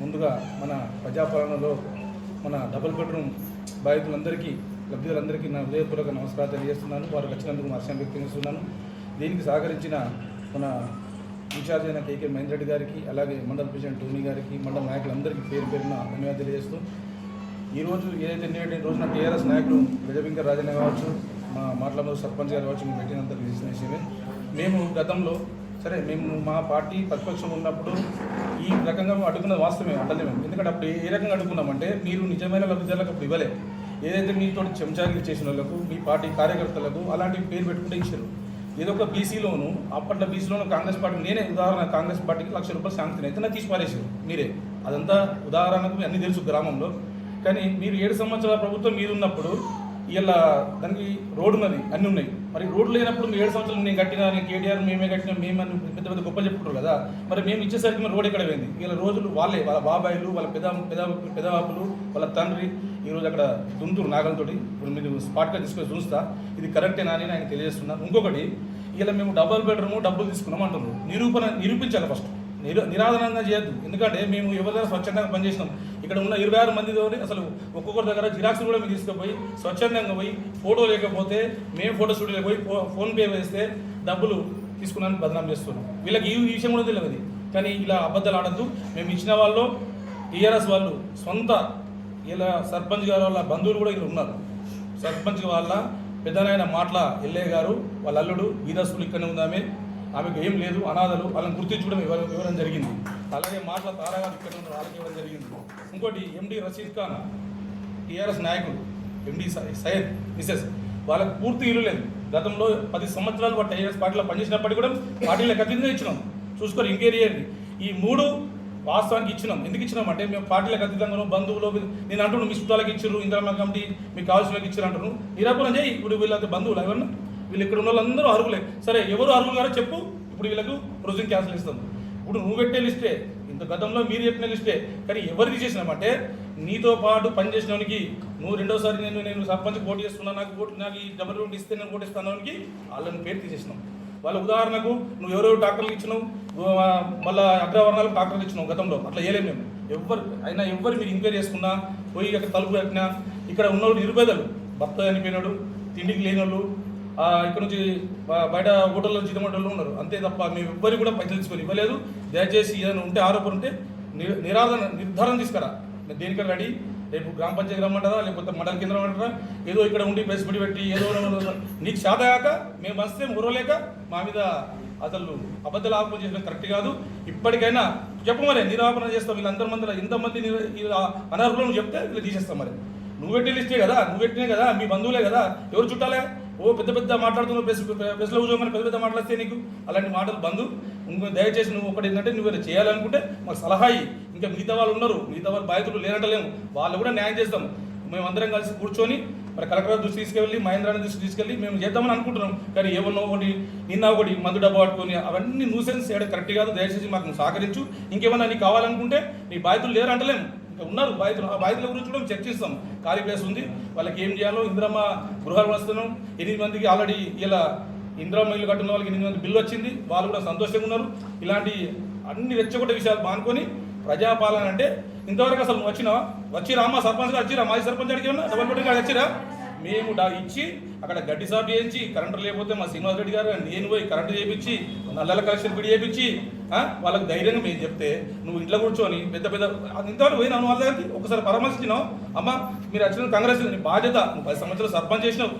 ముందుగా మన ప్రజాపాలనలో మన డబుల్ బెడ్రూమ్ బాధితులందరికీ లబ్ధిదారులందరికీ నా హృదయపూర్వక నమస్కారాలు తెలియజేస్తున్నాను. వారికి వచ్చినందుకు హర్షం వ్యక్తం చేస్తున్నాను. దీనికి సహకరించిన మన ఇన్ఛార్జ్ అయిన కేకే మహేందర్ రెడ్డి గారికి అలాగే మండల ప్రెసిడెంట్ టోనీ గారికి మండల నాయకులందరికీ పేరు పేరున ధన్యవాదాలు తెలియజేస్తూ ఈరోజు ఏదైతే నేటి రోజున టీఆర్ఎస్ నాయకులు గజబింకర్ రాజన్న కావచ్చు మా మాటలలో సర్పంచ్ గారు కావచ్చు మేము పెట్టినంత తెలిసిన విషయమే మేము గతంలో సరే మేము మా పార్టీ ప్రతిపక్షం ఉన్నప్పుడు ఈ రకంగా మేము అడుగున్నది వాస్తవమే అడలేము ఎందుకంటే అప్పుడు ఏ రకంగా అడుగున్నామంటే మీరు నిజమైన లబ్ధిదారులకు అప్పుడు ఇవ్వలే. ఏదైతే మీతో చెంచాగిరి చేసిన వాళ్ళకు మీ పార్టీ కార్యకర్తలకు అలాంటి పేరు పెట్టుకుంటే ఇచ్చారు. ఏదో ఒక బీసీలోను అప్పట్లో బీసీలోను కాంగ్రెస్ పార్టీ నేనే ఉదాహరణ కాంగ్రెస్ పార్టీకి లక్ష రూపాయలు శాంక్షన్ అయితే తీసి పారేసారు మీరే. అదంతా ఉదాహరణకు అన్ని తెలుసు గ్రామంలో. కానీ మీరు ఏడు సంవత్సరాల ప్రభుత్వం మీరు ఉన్నప్పుడు ఇలా దానికి రోడ్డు ఉన్నది అన్నీ ఉన్నాయి. మరి రోడ్డు లేనప్పుడు ఏడు సంవత్సరాలు నేను కట్టినా నేను కేటీఆర్ మేమే కట్టినా మేము పెద్ద పెద్ద గొప్పలు చెప్పుకుంటారు కదా. మరి మేము ఇచ్చేసరికి మరి రోడ్ ఎక్కడ పోయింది? ఇలా రోజులు వాళ్ళే వాళ్ళ బాబాయిలు వాళ్ళ పెద పెద పెదవాపులు వాళ్ళ తండ్రి ఈరోజు అక్కడ దుంతురు నాగలతోటి ఇప్పుడు మీరు స్పాట్గా తీసుకొని చూస్తా ఇది కరెక్టేనా అని ఆయన తెలియజేస్తున్నాను ఇంకొకటి ఇలా మేము డబ్బులు బెడ్రూమ్ డబ్బులు తీసుకున్నాం అంటున్నారు. నిరూపణ నిరూపించాలి ఫస్ట్. నిర నిరాదనంగా చేయొద్దు. ఎందుకంటే మేము ఎవరి స్వచ్ఛందంగా పనిచేసినాం. ఇక్కడ ఉన్న ఇరవై ఆరు మంది అసలు ఒక్కొక్కరి దగ్గర జిరాక్స్ కూడా మేము తీసుకుపోయి స్వచ్ఛందంగా పోయి ఫోటో లేకపోతే మేము ఫోటో స్టూడియోకి పోయి ఫో- ఫోన్పే వేస్తే డబ్బులు తీసుకున్నాను బదనాం చేస్తున్నాం. వీళ్ళకి ఈ విషయం కూడా తెలియదు. కానీ ఇలా అబద్ధాలు ఆడద్దు. మేము ఇచ్చిన వాళ్ళు టీఆర్ఎస్ వాళ్ళు సొంత ఇలా సర్పంచ్ గారు వాళ్ళ బంధువులు కూడా ఇక్కడ ఉన్నారు. సర్పంచ్ వాళ్ళ పెద్దనాయన మాటల ఎల్లయ్య గారు వాళ్ళ అల్లుడు వీరసులు ఇక్కడనే ఉందామే. ఆమెకు ఏం లేదు అనాథలు వాళ్ళని గుర్తించడం ఇవ్వడం ఇవ్వడం జరిగింది. అలాగే మాటల తారాగా ఇక్కడ ఉన్న వాళ్ళకి ఇవ్వడం జరిగింది? ఇంకోటి ఎండి రషీద్ ఖాన్ టీఆర్ఎస్ నాయకుడు ఎండి సయ్యద్ మిసెస్ వాళ్ళకి పూర్తి ఇల్లు లేదు. గతంలో పది సంవత్సరాలు వాడు టీఆర్ఎస్ పార్టీలో పనిచేసినప్పటికీ కూడా పార్టీలకు అతీతంగా ఇచ్చినాం. చూసుకోరు ఇంకేరియర్ని ఈ మూడు వాస్తవానికి ఇచ్చినాం. ఎందుకు ఇచ్చినాం అంటే మేము పార్టీలకు అతీతంగా బంధువులు నేను అంటున్నాను మీ చుట్టాలకు ఇచ్చారు ఇందిరామ కమిటీ మీకు కావాల్సిన ఇచ్చారు అంటున్నాను నిరాపణ చేయి ఇప్పుడు వీళ్ళంత బంధువులు ఎవరన్నా? వీళ్ళు ఇక్కడ ఉన్న వాళ్ళందరూ అర్హులే. సరే ఎవరు అర్హులు గారో చెప్పు. ఇప్పుడు వీళ్ళకు ప్రొసీజర్ క్యాన్సిల్ ఇస్తాం ఇప్పుడు నువ్వు పెట్టే లిస్టే. ఇంత గతంలో మీరు చెప్పిన లిస్టే. కానీ ఎవరిది చేసినామంటే నీతో పాటు పనిచేసినవానికి నువ్వు రెండోసారి నేను నేను సర్పంచ్ పోటీ చేస్తున్నా నాకు పోటీ నాకు ఈ డబ్బులు ఇస్తే నేను ఓటిస్తానికి వాళ్ళని పేరు తీసేసినాం. వాళ్ళ ఉదాహరణకు నువ్వు ఎవరెవరు డాక్టర్లు ఇచ్చినావు? నువ్వు, మళ్ళా అగ్రవర్ణాలకు డాక్టర్లు ఇచ్చినావు గతంలో. అట్లా వేయలేము మేము. ఎవ్వరు అయినా ఎవ్వరు మీరు ఎంక్వైరీ చేసుకున్నా పోయి అక్కడ తలుపు కట్టినా ఇక్కడ ఉన్నోళ్ళు నిరుపేదలు. భర్త చనిపోయినాడు తిండికి లేనోళ్ళు ఇక్కడ నుంచి బయట హోటల్లో జీతమంటలు ఉన్నారు. అంతే తప్ప మేము ఎవ్వరికి కూడా పైసలు తీసుకొని ఇవ్వలేదు. దయచేసి ఏదైనా ఉంటే ఆరోపణ ఉంటే నిరాధన నిర్ధారణ తీసుకురా. దేనికైనా దేనికన్నా రెడీ రేపు గ్రామ పంచాయతీ రమ్మంటారా? లేకపోతే మండల కేంద్రం అంటారా ఏదో ఇక్కడ ఉండి ప్రెస్ మీట్ పెట్టి ఏదో నీకు సాదాక మేము వస్తే మురవలేక మా మీద అసలు అబద్ధాలు ఆరోపణ చేసిన కరెక్ట్ కాదు. ఇప్పటికైనా చెప్పు మరి నిరాపణ చేస్తాం వీళ్ళందరి మందిలో ఎంతమంది అనర్హులు నువ్వు చెప్తే వీళ్ళు తీసేస్తాం మరి. నువ్వు పెట్టే లిస్టే కదా నువ్వు పెట్టినే కదా మీ బంధువులే కదా ఎవరు చుట్టాలే? ఓ పెద్ద పెద్ద మాట్లాడుతున్నావు ప్రెస్ ప్రెస్లో కూర్చోమని పెద్ద పెద్ద మాట్లాడితే నీకు అలాంటి మాటలు బంధు ఇంకో దయచేసి నువ్వు ఒకటి ఏంటంటే నువ్వు చేయాలనుకుంటే మాకు సలహా ఇయ్యి. ఇంకా మిగతా వాళ్ళు ఉన్నారు మిగతా వాళ్ళు బాధితులు లేనట్టలేము వాళ్ళు కూడా న్యాయం చేస్తాం. మేమందరం కలిసి కూర్చొని మరి కలెక్టర్ దృష్టి తీసుకెళ్ళి మహేంద్రాన్ని దృష్టి తీసుకెళ్ళి మేము చేద్దామని అనుకుంటున్నాం. కానీ ఏమన్నా ఒకటి నిన్న ఒకటి మందు డబ్బా పట్టుకొని అవన్నీ న్యూసెన్స్ చేయడం కరెక్ట్ కాదు. దయచేసి మాకు సహకరించు. ఇంకేమన్నా నీకు కావాలనుకుంటే నీ బాధితులు లేరు అంటలేము ఉన్నారు. బాధితులు ఆ బాధితుల గురించి కూడా చర్చిస్తాం ఖాళీ ప్లేస్ ఉంది. వాళ్ళకి ఏం చేయాలో ఇందిరమ్మ గృహాలు వస్తున్నాం. ఎనిమిది మందికి ఆల్రెడీ ఇలా ఇందిరమ్మ ఇల్లు కట్టిన వాళ్ళకి ఎనిమిది మంది బిల్లు వచ్చింది. వాళ్ళు కూడా సంతోషంగా ఉన్నారు. ఇలాంటి అన్ని రెచ్చగొట్టే విషయాలు మానుకొని ప్రజాపాలన అంటే ఇంతవరకు అసలు వచ్చినా వచ్చిరా అమ్మ సర్పంచ్ వచ్చిరా? మాజీ సర్పంచ్ అడిగి ఉన్నా డబల్ బెడ్రూమ్ వచ్చిరా? మేము డా ఇచ్చి అక్కడ గడ్డి సాఫ్ చేయించి కరెంటు లేకపోతే మా శ్రీనివాస్ రెడ్డి గారు నేను పోయి కరెంటు చేయించి నల్లల కలెక్షన్ బిడి చేయించి వాళ్ళకి ధైర్యంగా మేము చెప్తే నువ్వు ఇంట్లో కూర్చొని పెద్ద పెద్ద ఇంతవరకు పోయినా వాళ్ళ దగ్గరికి ఒకసారి పరామర్శించినావు. అమ్మ మీరు వచ్చిన కాంగ్రెస్ నీ బాధ్యత నువ్వు పది సంవత్సరాలు సర్పంచ్ చేసినావు.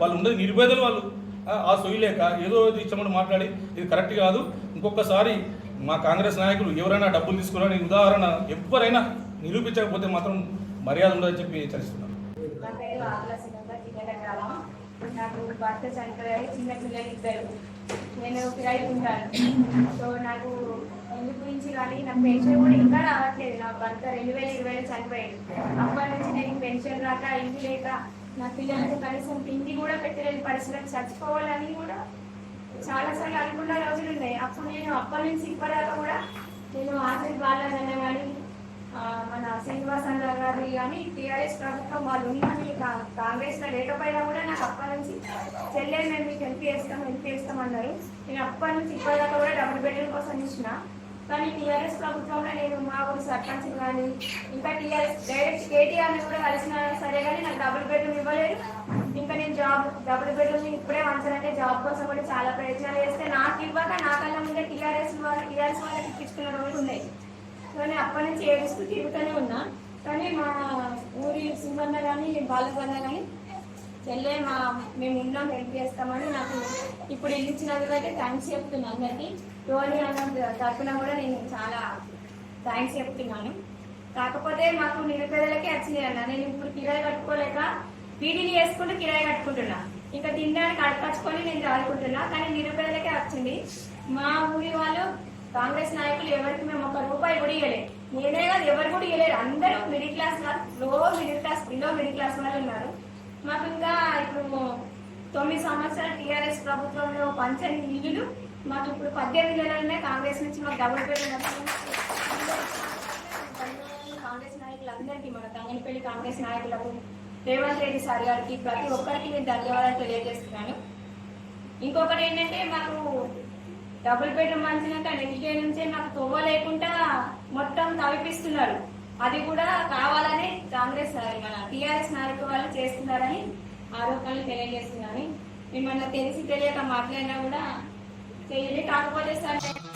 వాళ్ళు ఉండేది నిరుపేదలు వాళ్ళు. ఆ, సొయ్యలేక ఏదో ఇచ్చామని మాట్లాడి ఇది కరెక్ట్ కాదు. ఇంకొకసారి మా కాంగ్రెస్ నాయకులు ఎవరైనా డబ్బులు తీసుకున్నారని ఉదాహరణ ఎవరైనా నిరూపించకపోతే మాత్రం మర్యాద ఉండదని చెప్పి హెచ్చరిస్తున్నాను నా పేరు ఆకుల సునంద కింద గ్రామం నాకు భర్త చనిపోయారు చిన్న పిల్లలు ఇద్దరు. నేను కిరాయి ఉంటాను సో నాకు ఎందుకు గురించి కానీ నా పెన్షన్ కూడా ఇంకా రావట్లేదు. నా భర్త రెండు వేల ఇరవైలో చనిపోయాడు. అప్పటి నుంచి నేను పెన్షన్ రాక ఇంటి లేక నా పిల్లలకు కనీసం తిండి కూడా పెట్టలేని పరిస్థితులకు చచ్చిపోవాలని కూడా చాలాసార్లు అనుకున్న రోజులు ఉన్నాయి. అప్పుడు నేను అప్పటి నుంచి ఇప్పటిదాకా కూడా నేను ఆశలు బాలనన్న కానీ అది కానీ టీఆర్ఎస్ ప్రభుత్వం వాళ్ళు ఉన్నది కాంగ్రెస్లో లేకపోయినా కూడా నాకు అప్పటి నుంచి చెల్లె మేము మీకు హెల్ప్ చేస్తాం హెల్ప్ చేస్తాం అన్నారు. నేను అప్పటి నుంచి ఇప్పటిదాకా కూడా డబుల్ బెడ్రూమ్ కోసం ఇచ్చిన కానీ టీఆర్ఎస్ ప్రభుత్వంలో నేను మా ఊరు సర్పంచ్ కానీ ఇంకా టీఆర్ఎస్ డైరెక్ట్ కేటీఆర్ని కూడా కలిసిన సరే కానీ నాకు డబుల్ బెడ్రూమ్ ఇవ్వలేదు. ఇంకా నేను జాబ్ డబుల్ బెడ్రూమ్ ఇప్పుడే వంచాలంటే జాబ్ కోసం కూడా చాలా ప్రయత్నాలు చేస్తే నాకు ఇవ్వక నా కళ్ళ ముందే టీఆర్ఎస్ వాళ్ళు టీఆర్ఎస్ వాళ్ళకి ఇప్పించుకున్న రోజులు ఉన్నాయి. సో నేను అప్పటి నుంచి ఏడుస్తూ తిరుగుతూనే ఉన్నా. కానీ మా ఊరి సుమన్న కానీ బాలకన్న కానీ చెల్లె మా మేము ఉన్నాం హెల్ప్ చేస్తామని నాకు ఇప్పుడు ఇల్లు ఇచ్చినందుకు అయితే థ్యాంక్స్ చెప్తున్నాను అందరికీ. టోనీ అన్న తరఫున కూడా నేను చాలా థ్యాంక్స్ చెప్తున్నాను. కాకపోతే మాకు నిరుపేదలకే వచ్చినాయి అన్న. నేను ఇప్పుడు కిరాయి కట్టుకోలేక వీడిని వేసుకుంటూ కిరాయి కట్టుకుంటున్నా. ఇంకా తినడానికి అడపచ్చుకొని నేను చదువుకుంటున్నా కానీ నిరుపేదలకే వచ్చింది. మా ఊరి వాళ్ళు కాంగ్రెస్ నాయకులు ఎవరికి మేము ఒక రూపాయి కూడా ఇవ్వలేదు నేనే కాదు ఎవరు కూడా ఇవ్వలేరు అందరూ మిడిల్ క్లాస్లో middle class below middle class వాళ్ళు ఉన్నారు. మాకు ఇంకా ఇప్పుడు తొమ్మిది సంవత్సరాలు టీఆర్ఎస్ ప్రభుత్వంలో పంచని ఇల్లులు మాకు ఇప్పుడు పద్దెనిమిది నెలలనే కాంగ్రెస్ నుంచి మాకు డబుల్ బెడ్రూమ్ కాంగ్రెస్ నాయకులందరికీ మన తంగనపల్లి కాంగ్రెస్ నాయకులకు రేవంత్ రెడ్డి సార్ గారికి ప్రతి ఒక్కరికి నేను ధన్యవాదాలు తెలియజేస్తున్నాను. ఇంకొకటి ఏంటంటే మాకు డబుల్ బెడ్రూమ్ మంచినాక నెక్స్ట్ డే నుంచే నాకు తొవ్వ లేకుండా మొత్తం తవిపిస్తున్నారు అది కూడా కావాలని కాంగ్రెస్ మన టీఆర్ఎస్ నాయకులు వాళ్ళు చేస్తున్నారని ఆరోపణలు తెలియజేస్తున్నాను మిమ్మల్ని తెలిసి తెలియక మాట్లాడినా కూడా తెలియదు కాకపోతే సార్